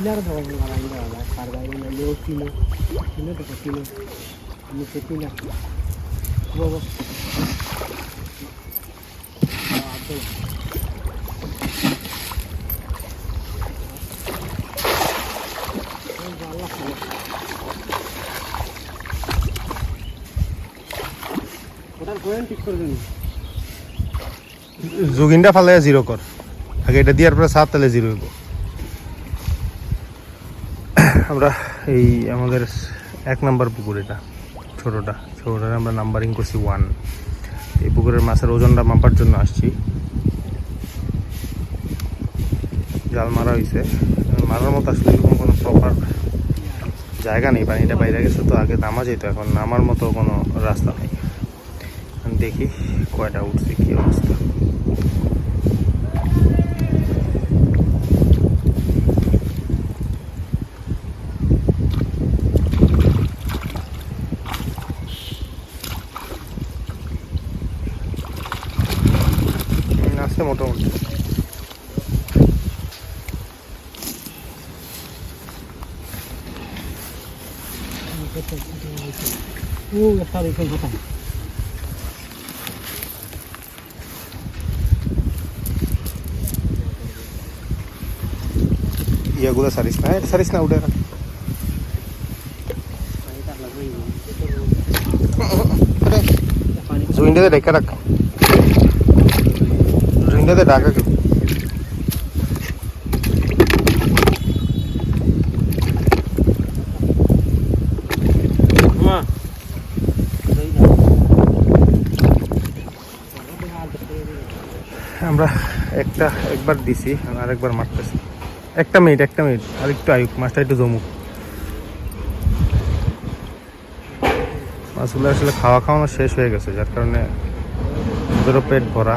Pillar ধরা ও kilo kilo টাকা কিলো পিলার ঠিক করে দিন যোগিনটা ফালে জিরো কর আগে এটা দেওয়ার পরে সাত তাহলে জিরো হইব আমরা এই আমাদের এক নাম্বার পুকুর এটা, ছোটোটা। ছোটোটা আমরা নাম্বারিং করছি ওয়ান এই পুকুরের মাছের ওজনটা মাপার জন্য আসছি। জাল মারা হয়েছে মারার মতো আসলে এরকম কোনো প্রপার জায়গা নেই, পানিটা বাইরে গেছে তো আগে নামা যেত, এখন নামার মতো কোনো রাস্তা নেই। দেখি কয়টা উঠছে, কী অবস্থা। আছে মোটামুটি ও একটা দেখুন কোথায় ইয়াগুলো সারিস না এটা সারিস না উঠে রাখ। পানি জুইনটাতে ঢেকে রাখ আমরা একটা একবার দিছি আর একবার মারতেছি। একটা মিনিট একটা মিনিট। আর একটু আয়ুক মাছটা একটু জমুক। মাছগুলো আসলে খাওয়া খাওয়ানো শেষ হয়ে গেছে যার কারণে ওদেরও পেট ভরা।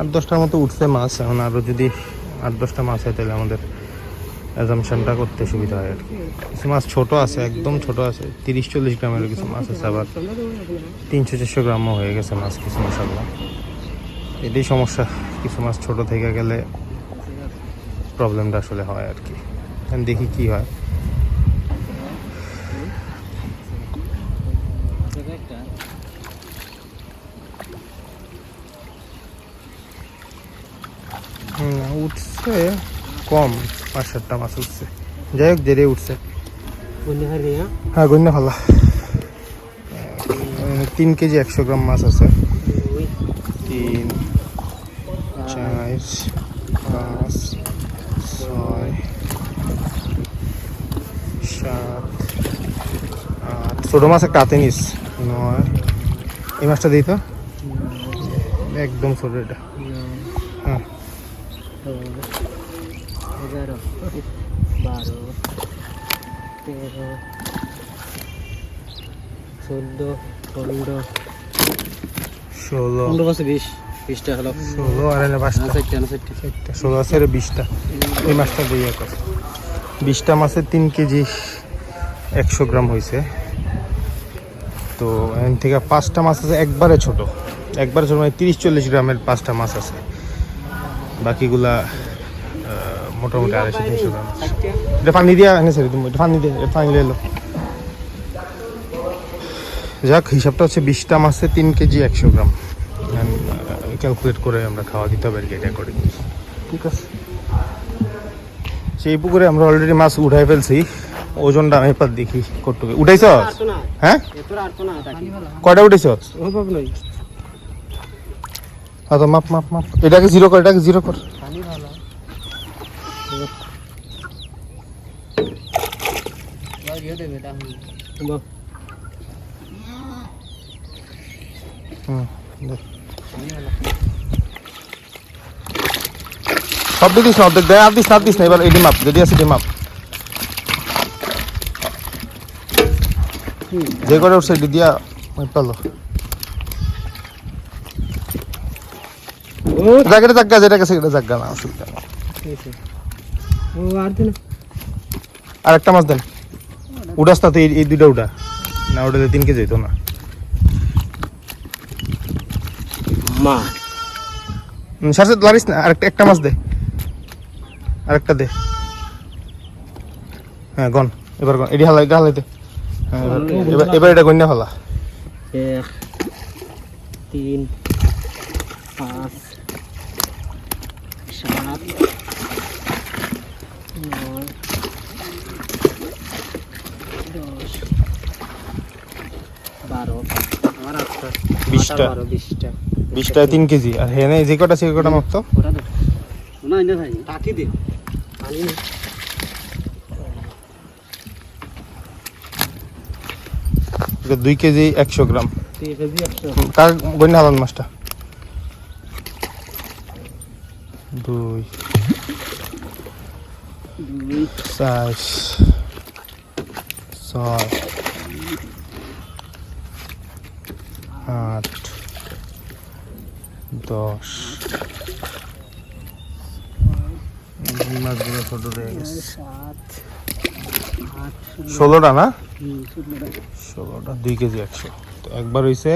আট দশটার মতো উঠছে মাছ, এখন আরও যদি আট দশটা মাছ হয় তাহলে আমাদের অ্যাজামশনটা করতে সুবিধা হয় আর কি। কিছু মাছ ছোটো আছে, একদম ছোট আছে, তিরিশ চল্লিশ গ্রামের কিছু মাছ আছে, আবার তিনশো চারশো গ্রামও হয়ে গেছে মাছ কিছু মশাল্লা এটাই সমস্যা, কিছু মাছ ছোট থেকে গেলে প্রবলেমটা আসলে হয় আর কি। দেখি কি হয়। উঠছে কম পাঁচ সাতটা মাছ উঠছে। যাই হোক জেরে উঠছে। হ্যাঁ? গণ্য ভালো তিন কেজি একশো গ্রাম মাছ আছে। তিন চার পাঁচ ছয় সাত আট। ছোটো মাছ একটা হাতে নিস। নয়। এই মাছটা দিই তো? একদম ছোটো এটা। তেরো চোদ্দ পনেরো ষোলো। পনেরো বিশ বিশটা হলো। ষোলো আর পাঁচটা। চারটে না চারটে। চারটা। ষোলো আছে আর বিশটা। এই মাছটা দিয়ে কর। বিশটা মাছের তিন কেজি একশো গ্রাম হয়েছে তো এখান থেকে পাঁচটা মাছ আছে একবারে ছোট। একবারে ছোট মানে তিরিশ চল্লিশ গ্রামের পাঁচটা মাছ আছে। বাকিগুলা মোটামুটি আড়াইশো তিনশো গ্রাম এটা পানি দিয়া এনে ছেড়ে তুমি এটা পানি দিয়ে পানি এলো। যাক হিসাবটা হচ্ছে বিশটা মাছে তিন কেজি একশো গ্রাম। ক্যালকুলেট করে আমরা খাওয়া দিতে হবে আর কি এটা করে ঠিক আছে। সেই পুকুরে আমরা অলরেডি মাছ উঠাই ফেলছি। ওজনটা আমি এবার দেখি কটুকে উঠাইছ? হ্যাঁ? কয়টা নয় আচ্ছা মাপ মাপ মাপ। এটাকে জিরো কর এটাকে জিরো কর। পানি ভালো বাহ হুম দে। সব দিস না অর্ধেক দেয় আর দিস না দিস না এবার এডি মাপ যদি আছে এডি মাপ যে করে উঠছে দিয়া পালো। জায়গাটা জায়গা যেটা গেছে সেটা জায়গা না আর আর একটা মাছ দেন। উড়াস না এই দুইটা উঠা না ওটাতে তিন কেজি যেত না। মা। সারসে লারিস না আরেকটা একটা মাছ দে। আরেকটা দে। হ্যাঁ গন। এবার গন। এটি হালাই হালাই দে। হ্যাঁ, এবার- এবার এবার এটা গন্যা ফেলা। এক তিন পাঁচ সাত নয় দশ বারো আর আটটা বিশটা। বিশটা। তিন কেজি। আর হেনে যে কটা সে কটা মাপ তো ওরা দেখ না না ভাই টাকি দে পানি নেই। এটা দুই কেজি একশো গ্রাম। কার গন্যা হালান মাছটা? দুই। চার ছয় আট, দশ। ষোলোটা না। ষোলোটা, দুই কেজি একশো। তো একবার হইছে,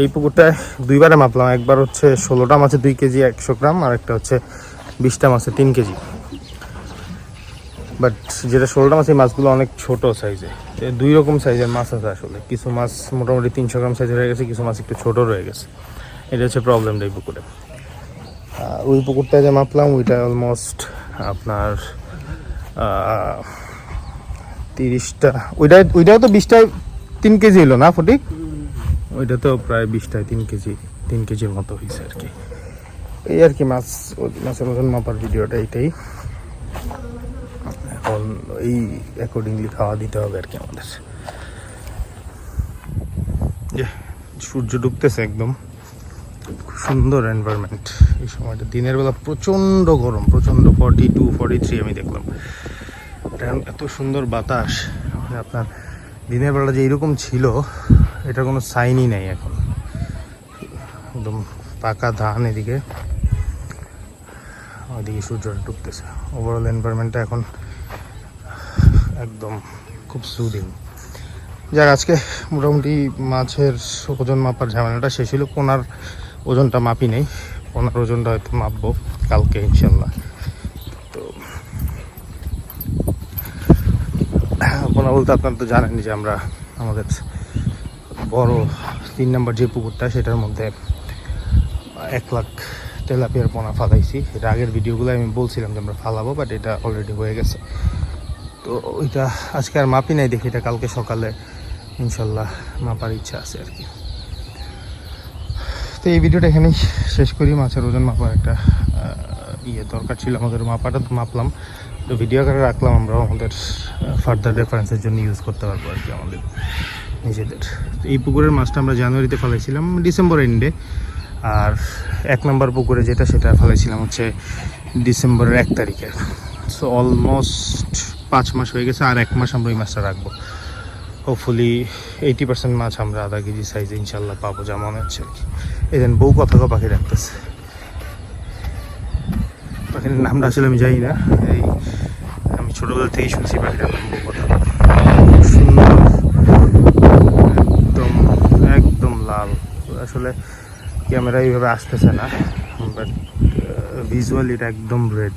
এই পুকুরটায় দুইবারে মাপলাম। একবার হচ্ছে ষোলোটা মাছে দুই কেজি একশো গ্রাম আর একটা হচ্ছে বিশটা মাছে তিন কেজি। বাট যেটা ষোলোটা মাছ, এই মাছগুলো অনেক ছোট সাইজে দুই রকম সাইজের মাছ আছে আসলে। কিছু মাছ মোটামুটি তিনশো গ্রাম সাইজের হয়ে গেছে, কিছু মাছ একটু ছোট রয়ে গেছে। এটা হচ্ছে প্রবলেমটা এই পুকুরে। ওই পুকুরটা যে মাপলাম, ওইটা অলমোস্ট আপনার তিরিশটা। ওইটাই ওইটাও তো বিশটায় তিন কেজি হলো না ফটিক? ওইটা তো প্রায় বিশটায় তিন কেজি, তিন কেজির মতো হয়েছে আর কি। এই আর কি মাছ, মাছের ওজন মাপার ভিডিওটা এইটাই এখন এই অ্যাকর্ডিংলি খাওয়া দিতে হবে আর কি আমাদের। যে সূর্য ডুবতেছে একদম। খুব সুন্দর এনভায়রনমেন্ট এই সময়টা। দিনের বেলা প্রচণ্ড গরম, প্রচণ্ড ফর্টি টু ফর্টি থ্রি আমি দেখলাম। এটা এখন এত সুন্দর বাতাস। মানে আপনার দিনের বেলা যে এরকম ছিল, এটার কোনো সাইনই নাই এখন। একদম পাকা ধান এদিকে। ওইদিকে সূর্যটা ডুবতেছে। ওভারঅল এনভায়রনমেন্টটা এখন একদম খুব সুদিং যাক, আজকে মোটামুটি মাছের ওজন মাপার ঝামেলাটা শেষ হলো। পোনার ওজনটা মাপি নেই। পোনার ওজনটা হয়তো মাপবো কালকে, ইনশাল্লাহ। তো পোনা বলতে আপনারা তো জানেন যে আমরা আমাদের বড় তিন নম্বর যে পুকুরটা, সেটার মধ্যে এক লাখ তেলাপিয়ার পোনা ফালাইছি। এটা আগের ভিডিওগুলো আমি বলছিলাম যে আমরা ফালাবো বাট এটা অলরেডি হয়ে গেছে। তো ওইটা আজকে আর মাপি নাই দেখি, এটা কালকে সকালে, ইনশাল্লাহ মাপার ইচ্ছা আছে আর কি। তো এই ভিডিওটা এখানেই শেষ করি, মাছের ওজন মাপার একটা ইয়ে দরকার ছিল আমাদের মাপাটা তো মাপলাম। তো ভিডিও আকারে রাখলাম আমরা আমাদের ফার্দার রেফারেন্সের জন্য ইউজ করতে পারব আর কি আমাদের নিজেদের। তো এই পুকুরের মাছটা আমরা জানুয়ারিতে ফেলাইছিলাম, ডিসেম্বর এন্ডে আর এক নম্বর পুকুরে যেটা, সেটা ফেলাইছিলাম হচ্ছে ডিসেম্বরের এক তারিখে। সো অলমোস্ট পাঁচ মাস হয়ে গেছে, আর এক মাস আমরা ওই মাছটা রাখব। হোপফুলি এইটি পার্সেন্ট মাছ আমরা আধা কেজি সাইজে ইনশাল্লাহ পাবো, যা মনে হচ্ছে আর কি। এই দেন বউ কথা পাখি রাখতেছে? পাখির নামটা আসলে আমি জানি না। এই আমি ছোটোবেলা থেকেই শুনছি পাখিটার নাম, বউ কথা সুন্দর। একদম একদম লাল। আসলে ক্যামেরা এইভাবে আসতেছে না বাট ভিজুয়ালি এটা একদম রেড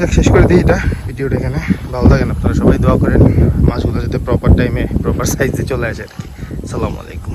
যাক শেষ করে দিই এটা। ভিডিওটা এখানে। ভালো লাগেন আপনারা সবাই, দোয়া করেন। মাছগুলো যাতে প্রপার টাইমে প্রপার সাইজে চলে আসে আর কি। আলাইকুম।